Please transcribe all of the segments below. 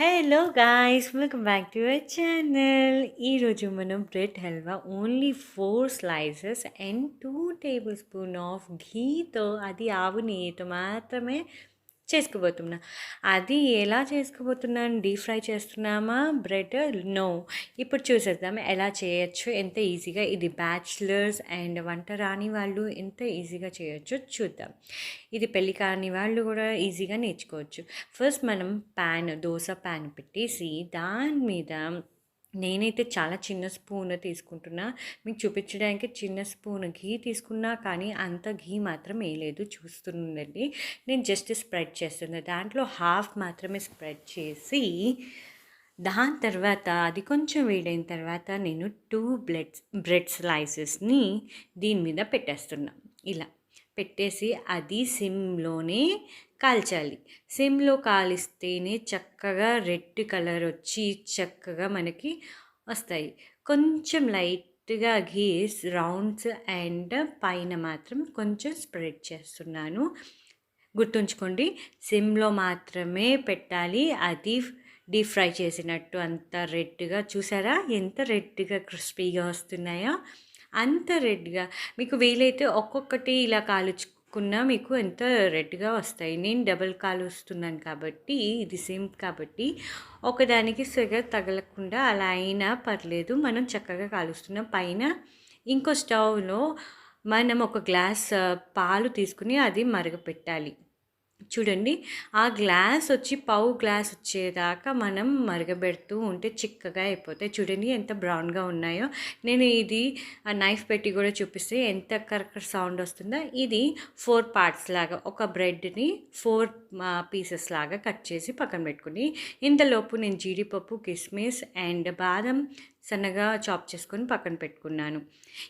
Hello guys welcome back to our channel ఈరోజు మనం bread halwa only four slices and two table spoon of ఘీతో అది ఆవు నెయ్యితో మాత్రమే చేసుకోబోతున్నా. అది ఎలా చేసుకోబోతున్నాను డీప్ ఫ్రై చేస్తున్నామా? బ్రెడ్? నో. ఇప్పుడు చూసేద్దాం ఎలా చేయొచ్చు? ఎంత ఈజీగా? ఇది బ్యాచిలర్స్ అండ్ వంట రాని వాళ్ళు ఎంత ఈజీగా చేయొచ్చు చూద్దాం. ఇది పెళ్ళి కాని వాళ్ళు కూడా ఈజీగా నేర్చుకోవచ్చు. ఫస్ట్ మనం ప్యాన్ దోశ ప్యాన్ పెట్టేసి దాని మీద నేనైతే చాలా చిన్న స్పూన్ తీసుకుంటున్నా. మీకు చూపించడానికి చిన్న స్పూన్ ఘీ తీసుకున్నా కానీ అంత ఘీ మాత్రం వేయలేదు. చూస్తుందండి నేను జస్ట్ స్ప్రెడ్ చేస్తున్నా. దాంట్లో హాఫ్ మాత్రమే స్ప్రెడ్ చేసి దాని తర్వాత అది కొంచెం వేడైన తర్వాత నేను టూ బ్లెడ్స్ బ్రెడ్ స్లైసెస్ని దీని మీద పెట్టేస్తున్నా. ఇలా పెట్టేసి అది సిమ్లోనే కాల్చాలి. సిమ్లో కాలిస్తేనే చక్కగా రెడ్ కలర్ వచ్చి చక్కగా మనకి వస్తాయి. కొంచెం లైట్గా ఘీస్ రౌండ్స్ అండ్ పైన మాత్రం కొంచెం స్ప్రెడ్ చేస్తున్నాను. గుర్తుంచుకోండి సిమ్లో మాత్రమే పెట్టాలి. అది డీప్ ఫ్రై చేసినట్టు అంత రెడ్గా చూసారా? ఎంత రెడ్గా క్రిస్పీగా వస్తున్నాయో. అంత రెడ్గా. మీకు వీలైతే ఒక్కొక్కటి ఇలా కొన్నా మీకు ఎంత రెడ్గా వస్తాయి. నేను డబుల్ కాలుస్తున్నాను కాబట్టి ఇది సేమ్ కాబట్టి ఒకదానికి సెగ తగలకుండా అలా అయినా పర్లేదు. మనం చక్కగా కాలుస్తున్నాం. పైన ఇంకో స్టవ్లో మనం ఒక గ్లాస్ పాలు తీసుకుని అది మరగపెట్టాలి. చూడండి ఆ గ్లాస్ వచ్చి పావు గ్లాస్ వచ్చేదాకా మనం మరగబెడుతూ ఉంటే చిక్కగా అయిపోతాయి. చూడండి ఎంత బ్రౌన్గా ఉన్నాయో. నేను ఇది నైఫ్ పెట్టి కూడా చూపిస్తే ఎంత కరెక్ట్ సౌండ్ వస్తుందో. ఇది ఫోర్ పార్ట్స్ లాగా ఒక బ్రెడ్ని ఫోర్ పీసెస్ లాగా కట్ చేసి పక్కన పెట్టుకుని ఇంతలోపు నేను జీడిపప్పు కిస్మిస్ అండ్ బాదం సన్నగా చాప్ చేసుకొని పక్కన పెట్టుకున్నాను.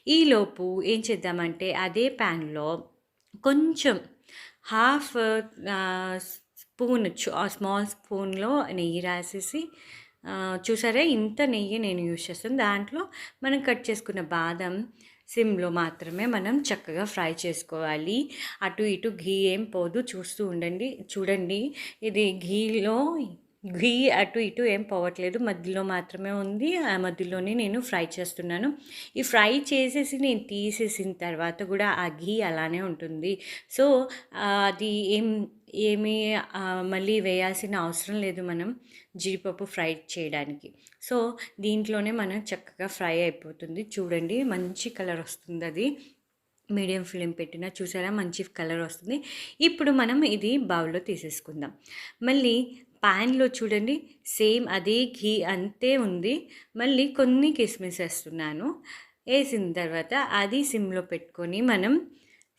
ఈలోపు ఏం చేద్దామంటే అదే ప్యాన్లో కొంచెం హాఫ్ స్పూన్ స్మాల్ స్పూన్లో నెయ్యి రాసేసి చూసారా ఇంత నెయ్యి నేను యూజ్ చేస్తాను. దాంట్లో మనం కట్ చేసుకున్న బాదం సిమ్లో మాత్రమే మనం చక్కగా ఫ్రై చేసుకోవాలి. అటు ఇటు ఘీ ఏం పోదు. చూస్తూ ఉండండి. చూడండి. ఇది ఘీలో ఘీ అటు ఇటు ఏం పోవట్లేదు. మధ్యలో మాత్రమే ఉంది. ఆ మధ్యలోనే నేను ఫ్రై చేస్తున్నాను. ఈ ఫ్రై చేసేసి నేను తీసేసిన తర్వాత కూడా ఆ ఘీ అలానే ఉంటుంది. సో అది ఏం ఏమీ మళ్ళీ వేయాల్సిన అవసరం లేదు మనం జీడిపప్పు ఫ్రై చేయడానికి. సో దీంట్లోనే మనం చక్కగా ఫ్రై అయిపోతుంది. చూడండి మంచి కలర్ వస్తుంది అది. మీడియం ఫ్లేమ్ పెట్టినా చూసారా? మంచి కలర్ వస్తుంది. ఇప్పుడు మనం ఇది బౌల్లో తీసేసుకుందాం. మళ్ళీ ప్యాన్లో చూడండి సేమ్ అదే ఘీ అంతే ఉంది. మళ్ళీ కొన్ని కిస్మిస్ వేస్తున్నాను వేసిన తర్వాత అది సిమ్లో పెట్టుకొని మనం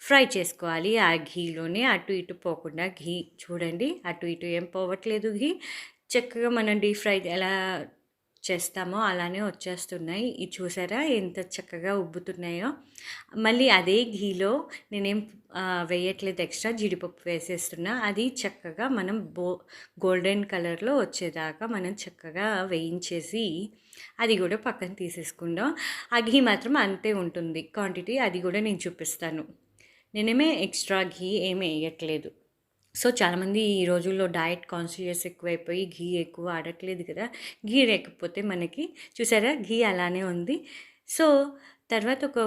ఫ్రై చేసుకోవాలి. ఆ ఘీలోనే అటు ఇటు పోకుండా ఘీ చూడండి అటు ఇటు ఏం పోవట్లేదు ఘీ. చక్కగా మనం డీప్ ఫ్రై ఎలా చేస్తామో అలానే వచ్చేస్తున్నాయి. ఇది చూసారా? ఎంత చక్కగా ఉబ్బుతున్నాయో. మళ్ళీ అదే ఘీలో నేనేం వేయట్లేదు ఎక్స్ట్రా జీడిపప్పు వేసేస్తున్నా. అది చక్కగా మనం బో గోల్డెన్ కలర్లో వచ్చేదాకా మనం చక్కగా వేయించేసి అది కూడా పక్కన తీసేసుకుందాం. ఆ ఘీ మాత్రం అంతే ఉంటుంది. క్వాంటిటీ అది కూడా నేను చూపిస్తాను. నేనేమే ఎక్స్ట్రా ఘీ ఏమి వేయట్లేదు. సో చాలామంది ఈ రోజుల్లో డయట్ కాన్షియస్ ఎక్కువైపోయి ఘీ ఎక్కువ ఆడట్లేదు కదా. ఘీ లేకపోతే మనకి చూసారా? ఘీ అలానే ఉంది. సో తర్వాత ఒక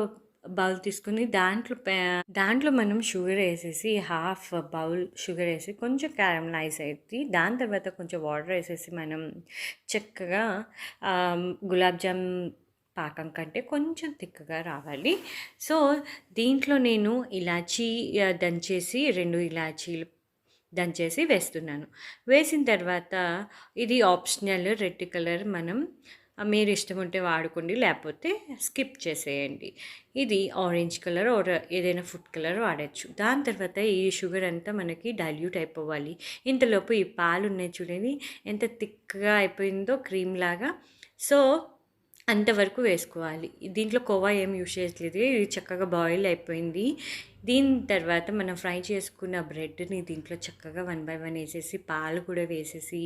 బౌల్ తీసుకుని దాంట్లో దాంట్లో మనం షుగర్ వేసేసి హాఫ్ బౌల్ షుగర్ వేసి కొంచెం క్యారమలైజ్ అవుతుంది దాని తర్వాత కొంచెం వాటర్ వేసేసి మనం చక్కగా గులాబ్ జామ్ పాకం కంటే కొంచెం తిక్కగా రావాలి. సో దీంట్లో నేను ఇలాచీ దంచేసి రెండు ఇలాచీలు దంచేసి వేస్తున్నాను. వేసిన తర్వాత ఇది ఆప్షనల్ రెడ్ కలర్ మనం మీరు ఇష్టం ఉంటే వాడుకోండి లేకపోతే స్కిప్ చేసేయండి. ఇది ఆరెంజ్ కలర్ ఆర్ ఏదైనా ఫుడ్ కలర్ వాడచ్చు. దాని తర్వాత ఈ షుగర్ అంతా మనకి డైల్యూట్ అయిపోవాలి. ఇంతలోపు ఈ పాలు ఉన్నాయి చూడండి ఎంత థిక్గా అయిపోయిందో క్రీమ్ లాగా. సో అంతవరకు వేసుకోవాలి. దీంట్లో కోవా ఏం యూజ్ చేయట్లేదు. ఇది చక్కగా బాయిల్ అయిపోయింది. దీని తర్వాత మనం ఫ్రై చేసుకున్న బ్రెడ్ని దీంట్లో చక్కగా వన్ బై వన్ వేసేసి పాలు కూడా వేసేసి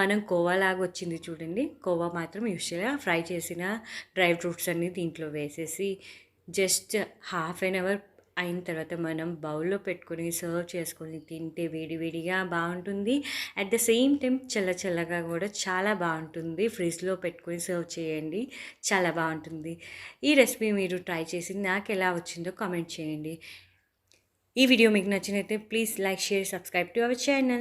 మనం కోవా లాగా వచ్చింది చూడండి. కోవా మాత్రం యూజ్ చేయాలి. ఫ్రై చేసిన డ్రై ఫ్రూట్స్ అన్నీ దీంట్లో వేసేసి జస్ట్ హాఫ్ అన్ అవర్ అయిన తర్వాత మనం బౌల్లో పెట్టుకొని సర్వ్ చేసుకొని తింటే వేడివేడిగా బాగుంటుంది. అట్ ద సేమ్ టైం చల్ల చల్లగా కూడా చాలా బాగుంటుంది. ఫ్రిడ్జ్లో పెట్టుకొని సర్వ్ చేయండి. చాలా బాగుంటుంది. ఈ రెసిపీ మీరు ట్రై చేసి నాకు ఎలా వచ్చిందో కామెంట్ చేయండి. ఈ వీడియో మీకు నచ్చినైతే please like share subscribe to our channel.